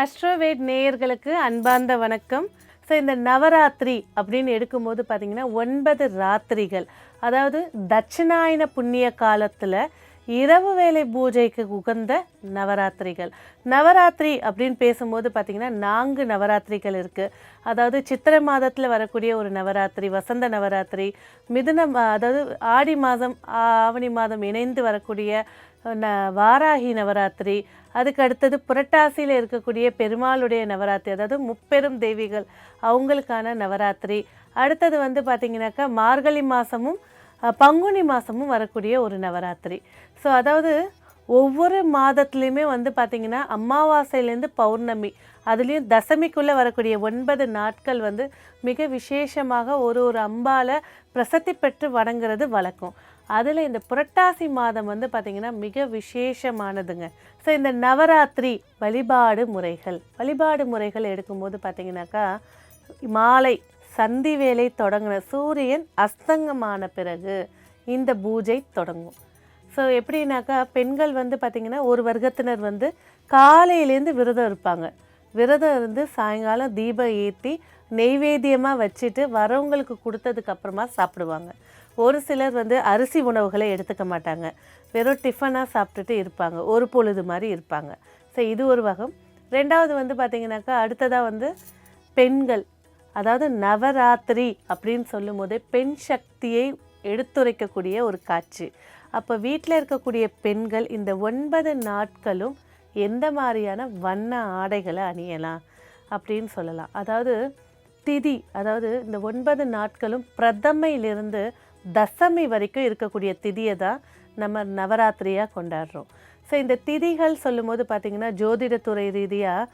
அஸ்ட்ரோவேட் நேயர்களுக்கு அன்பார்ந்த வணக்கம். ஸோ இந்த நவராத்திரி அப்படின்னு எடுக்கும்போது பார்த்தீங்கன்னா ஒன்பது ராத்திரிகள். அதாவது தட்சிணாயன புண்ணிய காலத்தில் இரவு வேளை பூஜைக்கு உகந்த நவராத்திரிகள். நவராத்திரி அப்படின்னு பேசும்போது பார்த்திங்கன்னா நான்கு நவராத்திரிகள் இருக்குது அதாவது சித்திரை மாதத்தில் வரக்கூடிய ஒரு நவராத்திரி வசந்த நவராத்திரி மிதுன அதாவது ஆடி மாதம் ஆவணி மாதம் இணைந்து வரக்கூடிய ந வாராகி நவராத்திரி. அதுக்கு அடுத்தது புரட்டாசியில் இருக்கக்கூடிய பெருமாளுடைய நவராத்திரி அதாவது முப்பெரும் தேவிகள் அவங்களுக்கான நவராத்திரி. அடுத்தது வந்து பார்த்திங்கனாக்கா மார்கழி மாதமும் பங்குனி மாதமும் வரக்கூடிய ஒரு நவராத்திரி. ஸோ அதாவது ஒவ்வொரு மாதத்துலேயுமே வந்து பார்த்திங்கன்னா அமாவாசையிலேருந்து பௌர்ணமி அதுலேயும் தசமிக்குள்ளே வரக்கூடிய ஒன்பது நாட்கள் வந்து மிக விசேஷமாக ஒரு ஒரு அம்பால் பிரசத்தி பெற்று வணங்குறது வழக்கம். அதில் இந்த புரட்டாசி மாதம் வந்து பார்த்திங்கன்னா மிக விசேஷமானதுங்க. ஸோ இந்த நவராத்திரி வழிபாடு முறைகள் வழிபாடு முறைகள் எடுக்கும்போது பார்த்திங்கனாக்கா மாலை சந்தி வேலை தொடங்கின சூரியன் அஸ்தங்கமான பிறகு இந்த பூஜை தொடங்கும். ஸோ எப்படின்னாக்கா பெண்கள் வந்து பார்த்திங்கன்னா ஒரு வர்க்கத்தினர் வந்து காலையிலேருந்து விரதம் இருப்பாங்க. விரதம் இருந்து சாயங்காலம் தீபம் ஏற்றி நெய்வேத்தியமாக வச்சுட்டு வரவங்களுக்கு கொடுத்ததுக்கப்புறமா சாப்பிடுவாங்க. ஒரு சிலர் வந்து அரிசி உணவுகளை எடுத்துக்க மாட்டாங்க. வெறும் டிஃபனாக சாப்பிட்டுட்டு இருப்பாங்க. ஒரு பொழுது மாதிரி இருப்பாங்க. ஸோ இது ஒரு வகம். ரெண்டாவது வந்து பார்த்திங்கனாக்கா அடுத்ததாக வந்து பெண்கள். அதாவது நவராத்திரி அப்படின்னு சொல்லும்போதே பெண் சக்தியை எடுத்துரைக்கக்கூடிய ஒரு காட்சி. அப்போ வீட்டில் இருக்கக்கூடிய பெண்கள் இந்த ஒன்பது நாட்களும் எந்த மாதிரியான வண்ண ஆடைகளை அணியலாம் அப்படின்னு சொல்லலாம். அதாவது திதி அதாவது இந்த ஒன்பது நாட்களும் பிரதமையிலிருந்து தசமி வரைக்கும் இருக்கக்கூடிய திதியை தான் நம்ம நவராத்திரியாக கொண்டாடுறோம். ஸோ இந்த திதிகள் சொல்லும்போது பார்த்திங்கன்னா ஜோதிடத்துறை ரீதியாக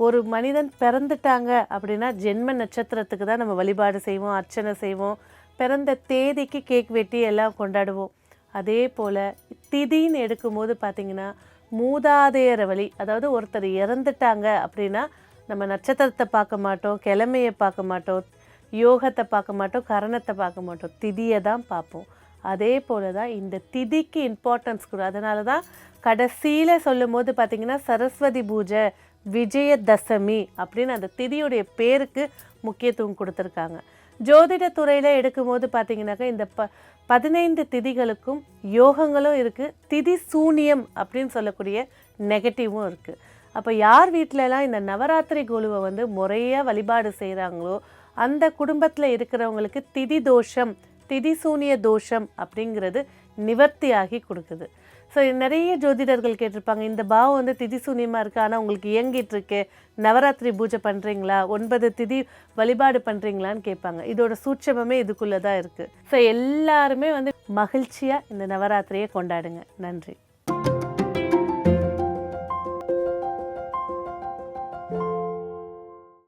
ஒரு மனிதன் பிறந்துட்டாங்க அப்படின்னா ஜென்ம நட்சத்திரத்துக்கு தான் நம்ம வழிபாடு செய்வோம் அர்ச்சனை செய்வோம். பிறந்த தேதிக்கு கேக் வெட்டி எல்லாம் கொண்டாடுவோம். அதே போல் திதின்னு எடுக்கும்போது பார்த்திங்கன்னா மூதாதையர வழி அதாவது ஒருத்தர் இறந்துட்டாங்க அப்படின்னா நம்ம நட்சத்திரத்தை பார்க்க மாட்டோம் கிழமையை பார்க்க மாட்டோம் யோகத்தை பார்க்க மாட்டோம் கரணத்தை பார்க்க மாட்டோம் திதியை தான் பார்ப்போம். அதே போல தான் இந்த திதிக்கு இம்பார்ட்டன்ஸ் கொடு. அதனால தான் கடைசியில் சொல்லும் போது பார்த்திங்கன்னா சரஸ்வதி பூஜை விஜயதசமி அப்படின்னு அந்த திதியுடைய பேருக்கு முக்கியத்துவம் கொடுத்துருக்காங்க. ஜோதிட துறையில் எடுக்கும்போது பார்த்தீங்கன்னாக்கா இந்த ப பதினைந்து திதிகளுக்கும் யோகங்களும் இருக்குது திதி சூனியம் அப்படின்னு சொல்லக்கூடிய நெகட்டிவும் இருக்குது அப்போ யார் வீட்டிலலாம் இந்த நவராத்திரி குழுவை வந்து முறையாக வழிபாடு செய்கிறாங்களோ அந்த குடும்பத்தில் இருக்கிறவங்களுக்கு திதி தோஷம் திதி சூனிய தோஷம் அப்படிங்கிறது நிவர்த்தியாகி கொடுக்குது. ஸோ நிறைய ஜோதிடர்கள் கேட்டிருப்பாங்க. இந்த பாவம் வந்து திதி சூன்யமாக இருக்குது ஆனால் உங்களுக்கு இயங்கிட்டு இருக்கு. நவராத்திரி பூஜை பண்ணுறீங்களா ஒன்பது திதி வழிபாடு பண்ணுறீங்களான்னு கேட்பாங்க. இதோட சூட்சமமே இதுக்குள்ளே தான் இருக்குது ஸோ எல்லாருமே வந்து மகிழ்ச்சியாக இந்த நவராத்திரியை கொண்டாடுங்க. நன்றி.